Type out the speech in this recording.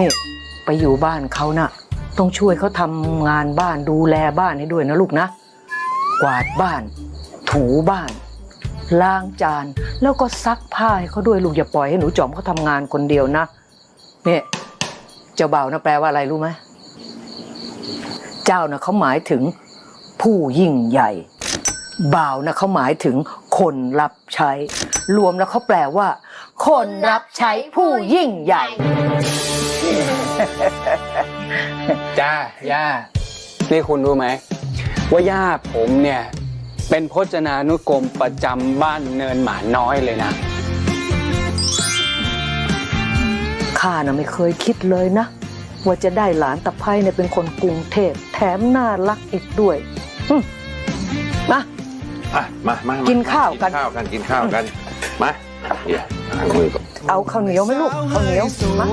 นี่ไปอยู่บ้านเขาน่ะ ต้องช่วยเขาทำงานบ้านดูแลบ้านให้ด้วยนะลูกนะ กวาดบ้าน ถูบ้าน ล้างจาน แล้วก็ซักผ้าให้เขาด้วยลูกอย่าปล่อยให้หนูจอมเขาทำงานคนเดียวนะเนี่ยเจ้าบ่าวนะแปลว่าอะไรรู้ไหมเจ้านะเขาหมายถึงผู้ยิ่งใหญ่ บ่าวนะเขาหมายถึงคนรับใช้ รวมแล้วเขาแปลว่า คนรับใช้ผู้ยิ่งใหญ่ จ้าย่า นี่คุณรู้ไหม ว่าย่าผมเนี่ย เป็นพจนานุกรมประจำบ้านเนินหมาน้อยเลยนะ ข้าน่ะไม่เคยคิดเลยนะ ว่าจะได้หลานตะไคร่เนี่ยเป็นคนกรุงเทพแถมน่ารักอีกด้วยหึมา อะมามากิกินข้าวกัน กินข้าวกัน กินข้าวกัน มาเดี๋ยวล้างมือก่อน เอาข้าวเหนียวไหมลูกข้าวเหนียวมา